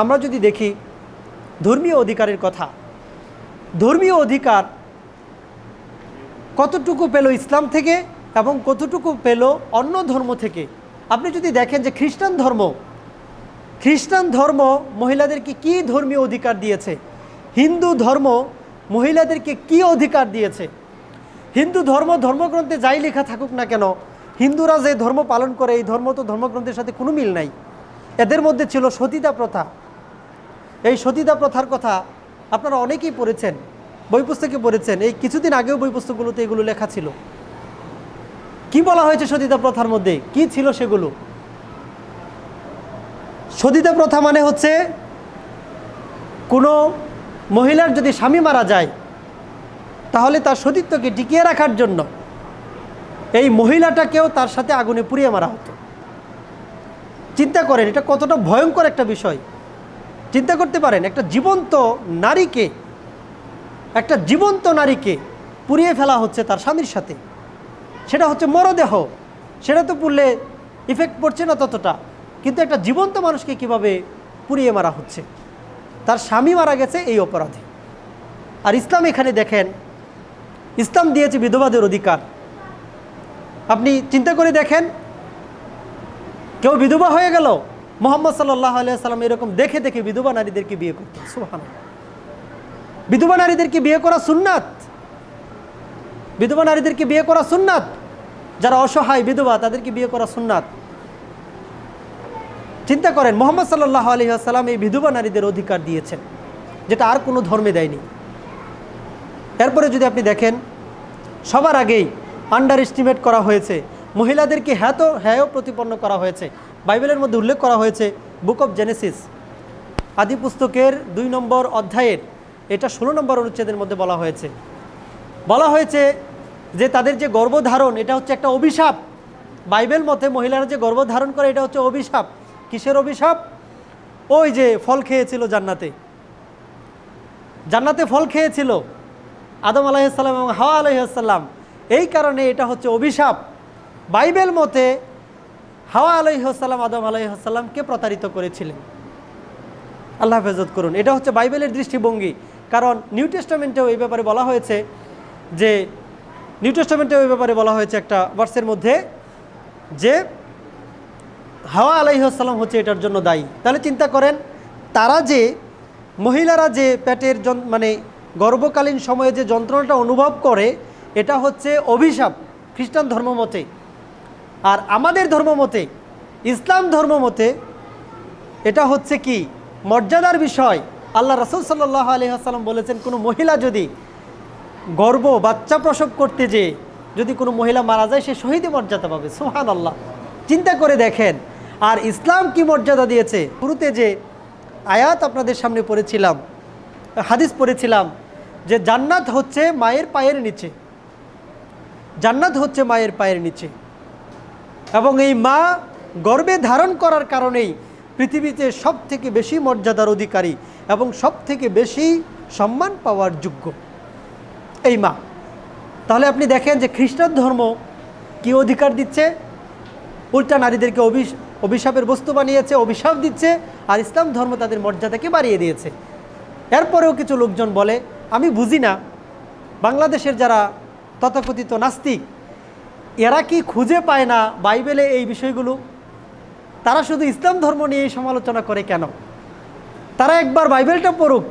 আমরা যদি দেখি, ধর্মীয় অধিকারের কথা, ধর্মীয় অধিকার কতটুকু পেল ইসলাম থেকে এবং কতটুকু পেল অন্য ধর্ম থেকে? আপনি যদি দেখেন যে খ্রিস্টান ধর্ম খ্রিস্টান ধর্ম মহিলাদেরকে কি ধর্মীয় অধিকার দিয়েছে? হিন্দু ধর্ম মহিলাদেরকে কি অধিকার দিয়েছে? হিন্দু ধর্ম ধর্মগ্রন্থে যাই লেখা থাকুক না কেন, হিন্দুরা যে ধর্ম পালন করে, এই ধর্ম তো ধর্মগ্রন্থের সাথে কোনো মিল নাই। এদের মধ্যে ছিল সতীতা প্রথা। এই সতীদা প্রথার কথা আপনারা অনেকেই পড়েছেন, বই পুস্তকে পড়েছেন। এই কিছুদিন আগেও বই পুস্তকগুলোতে এগুলো লেখা ছিল। কি বলা হয়েছে সতীদা প্রথার মধ্যে? কি ছিল সেগুলো? সতীদা প্রথা মানে হচ্ছে, কোনো মহিলার যদি স্বামী মারা যায়, তাহলে তার সতীত্বকে টিকিয়ে রাখার জন্য এই মহিলাটাকেও তার সাথে আগুনে পুড়িয়ে মারা হতো। চিন্তা করেন, এটা কতটা ভয়ঙ্কর একটা বিষয়। চিন্তা করতে পারেন, একটা জীবন্ত নারীকে, একটা জীবন্ত নারীকে পুড়িয়ে ফেলা হচ্ছে তার স্বামীর সাথে। সেটা হচ্ছে মরদেহ। সেটা তো পুড়লে ইফেক্ট পড়ছে না ততটা, কিন্তু একটা জীবন্ত মানুষকে কীভাবে পুড়িয়ে মারা হচ্ছে? তার স্বামী মারা গেছে এই অপরাধে। আর ইসলাম এখানে দেখেন, ইসলাম দিয়েছে বিধবাদের অধিকার। আপনি চিন্তা করে দেখেন, কেউ বিধবা হয়ে গেল মোহাম্মদ সাল্লাহ আলিয়াল্লাম এরকম দেখে দেখে বিধবা নারীদেরকে বিয়ে করতেন সুহান বিধবা নারীদেরকে বিয়ে করা সুন্নাত। বিধবা নারীদেরকে বিয়ে করা সুন্নাত। যারা অসহায় বিধবা, তাদেরকে বিয়ে করা সুন্নাত। চিন্তা করেন, মোহাম্মদ সাল্লাহ আলী আসসালাম এই বিধবা নারীদের অধিকার দিয়েছেন, যেটা আর কোনো ধর্মে দেয়নি। এরপরে যদি আপনি দেখেন, সবার আগেই আন্ডার এস্টিমেট করা হয়েছে, মহিলাদেরকে হ্যাত হ্যায় প্রতিপন্ন করা হয়েছে। বাইবেলের মধ্যে উল্লেখ করা হয়েছে বুক অফ জেনেসিস আদি পুস্তকের দুই নম্বর অধ্যায়ের, এটা ষোলো নম্বর অনুচ্ছেদের মধ্যে বলা হয়েছে। বলা হয়েছে যে তাদের যে গর্ভধারণ, এটা হচ্ছে একটা অভিশাপ। বাইবেল মতে মহিলারা যে গর্ভধারণ করে, এটা হচ্ছে অভিশাপ। কিসের অভিশাপ? ওই যে ফল খেয়েছিল জান্নাতে। জান্নাতে ফল খেয়েছিল আদম আলাইসাল্লাম এবং হাওয়া আলাইসাল্লাম এই কারণে এটা হচ্ছে অভিশাপ। বাইবেল মতে হাওয়া আলাইসাল্লাম আদম আলাইসাল্লামকে প্রতারিত করেছিলেন। আল্লাহ হেফাজত করুন। এটা হচ্ছে বাইবেলের দৃষ্টিভঙ্গি। কারণ নিউ টেস্টামেন্টেও এই ব্যাপারে বলা হয়েছে যে, নিউ টেস্টামেন্টেও এই ব্যাপারে বলা হয়েছে একটা ভার্সের মধ্যে যে, হাওয়া আলাইসাল্লাম হচ্ছে এটার জন্য দায়ী। তাহলে চিন্তা করেন, তারা যে, মহিলারা যে পেটের মানে গর্ভকালীন সময়ে যে যন্ত্রণাটা অনুভব করে, এটা হচ্ছে অভিশাপ, খ্রিস্টান ধর্ম মতে। আর আমাদের ধর্ম মতে, ইসলাম ধর্ম মতে এটা হচ্ছে কি, মর্যাদার বিষয়। আল্লাহ রসুল সাল্লাহ আলহাম বলেছেন, কোনো মহিলা যদি গর্ব, বাচ্চা প্রসব করতে যে যদি কোনো মহিলা মারা যায়, সে শহীদে মর্যাদা পাবে। সোহান আল্লাহ চিন্তা করে দেখেন। আর ইসলাম কি মর্যাদা দিয়েছে? শুরুতে যে আয়াত আপনাদের সামনে পড়েছিলাম, হাদিস পড়েছিলাম, যে জান্নাত হচ্ছে মায়ের পায়ের নিচে। জান্নাত হচ্ছে মায়ের পায়ের নিচে। এবং এই মা গর্বে ধারণ করার কারণেই পৃথিবীতে সব থেকে বেশি মর্যাদার অধিকারী এবং সব থেকে বেশি সম্মান পাওয়ার যোগ্য। এই মা। তাহলে আপনি দেখেন যে খ্রিস্টান ধর্ম কি অধিকার দিচ্ছে? উল্টা নারীদেরকে অভিশ অভিশাপের বস্তু বানিয়েছে, অভিশাপ দিচ্ছে, আর ইসলাম ধর্ম তাদের মর্যাদাকে বাড়িয়ে দিয়েছে। এরপরেও কিছু লোকজন বলে, আমি বুঝি না, বাংলাদেশের যারা তথাকথিত নাস্তিক এরা কি খুঁজে পায় না বাইবেলে এই বিষয়গুলো? তারা শুধু ইসলাম ধর্ম নিয়ে সমালোচনা করে কেন? তারা একবার বাইবেলটা পড়ুক।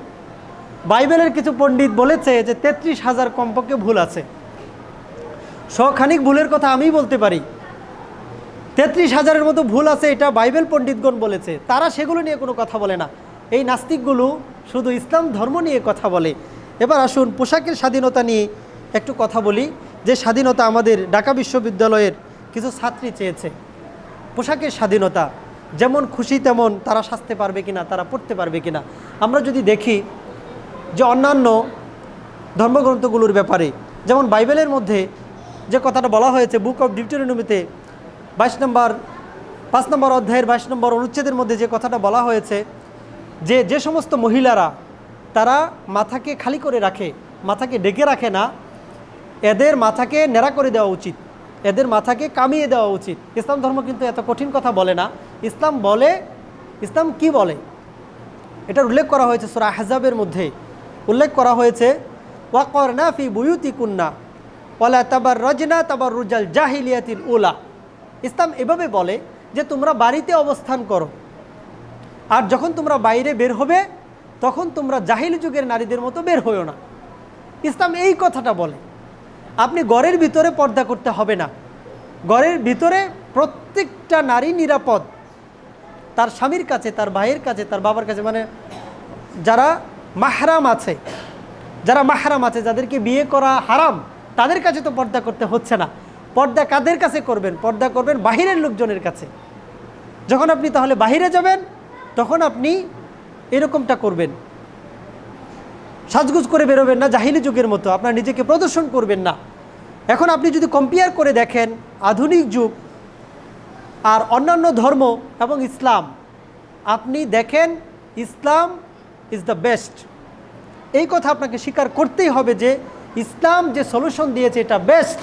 বাইবেলের কিছু পণ্ডিত বলেছে যে তেত্রিশ হাজার কমপক্ষে ভুল আছে। শখানিক ভুলের কথা আমি বলতে পারি। তেত্রিশ হাজারের মতো ভুল আছে এটা বাইবেল পণ্ডিতগণ বলেছে। তারা সেগুলো নিয়ে কোনো কথা বলে না। এই নাস্তিকগুলো শুধু ইসলাম ধর্ম নিয়ে কথা বলে। এবার আসুন পোশাকের স্বাধীনতা নিয়ে একটু কথা বলি। যে স্বাধীনতা আমাদের ঢাকা বিশ্ববিদ্যালয়ের কিছু ছাত্রী চেয়েছে, পোশাকের স্বাধীনতা, যেমন খুশি তেমন তারা সাজতে পারবে কিনা, তারা পড়তে পারবে কিনা। আমরা যদি দেখি যে অন্যান্য ধর্মগ্রন্থগুলোর ব্যাপারে, যেমন বাইবেলের মধ্যে যে কথাটা বলা হয়েছে বুক অফ ডিউটোরিনমিতে বাইশ নম্বর, পাঁচ নম্বর অধ্যায়ের বাইশ নম্বর অনুচ্ছেদের মধ্যে যে কথাটা বলা হয়েছে, যে যে সমস্ত মহিলারা তারা মাথাকে খালি করে রাখে, মাথাকে ডেকে রাখে না এদের মাথাকে নেড়া করে দেওয়া উচিত। এদের মাথাকে কামিয়ে দেওয়া উচিত। ইসলাম ধর্ম কিন্তু এত কঠিন কথা বলে না। ইসলাম বলে, ইসলাম কি বলে? এটার উল্লেখ করা হয়েছে সুরা আহজাবের মধ্যে। উল্লেখ করা হয়েছে ওয়াকর নাফি বুয়ুতি কুন্না ওলা তাবার রজনা তাবার রুজাল জাহিলিয়াতিল উলা। ইসলাম এভাবে বলে যে, তোমরা বাড়িতে অবস্থান করো। আর যখন তোমরা বাইরে বের হবে, তখন তোমরা জাহিল যুগের নারীদের মতো বের হইও না। ইসলাম এই কথাটা বলে। আপনি ঘরের ভিতরে পর্দা করতে হবে না। ঘরের ভিতরে প্রত্যেকটা নারী নিরাপদ। তার স্বামীর কাছে, তার ভাইয়ের কাছে, তার বাবার কাছে মানে যারা মাহরাম আছে, যারা মাহরাম আছে, যাদেরকে বিয়ে করা হারাম, তাদের কাছে তো পর্দা করতে হচ্ছে না। পর্দা কাদের কাছে করবেন? পর্দা করবেন বাহিরের লোকজনের কাছে। যখন আপনি তাহলে বাহিরে যাবেন, তখন আপনি এরকমটা করবেন। সাজগুজ করে বেরোবেন না, জাহিলি যুগের মতো। আপনার নিজেকে প্রদর্শন করবেন না। এখন আপনি যদি কম্পেয়ার করে দেখেন আধুনিক যুগ আর অন্যান্য ধর্ম এবং ইসলাম, আপনি দেখেন ইসলাম ইজ দ্য বেস্ট এই কথা আপনাকে স্বীকার করতেই হবে যে ইসলাম যে সলিউশন দিয়েছে এটা বেস্ট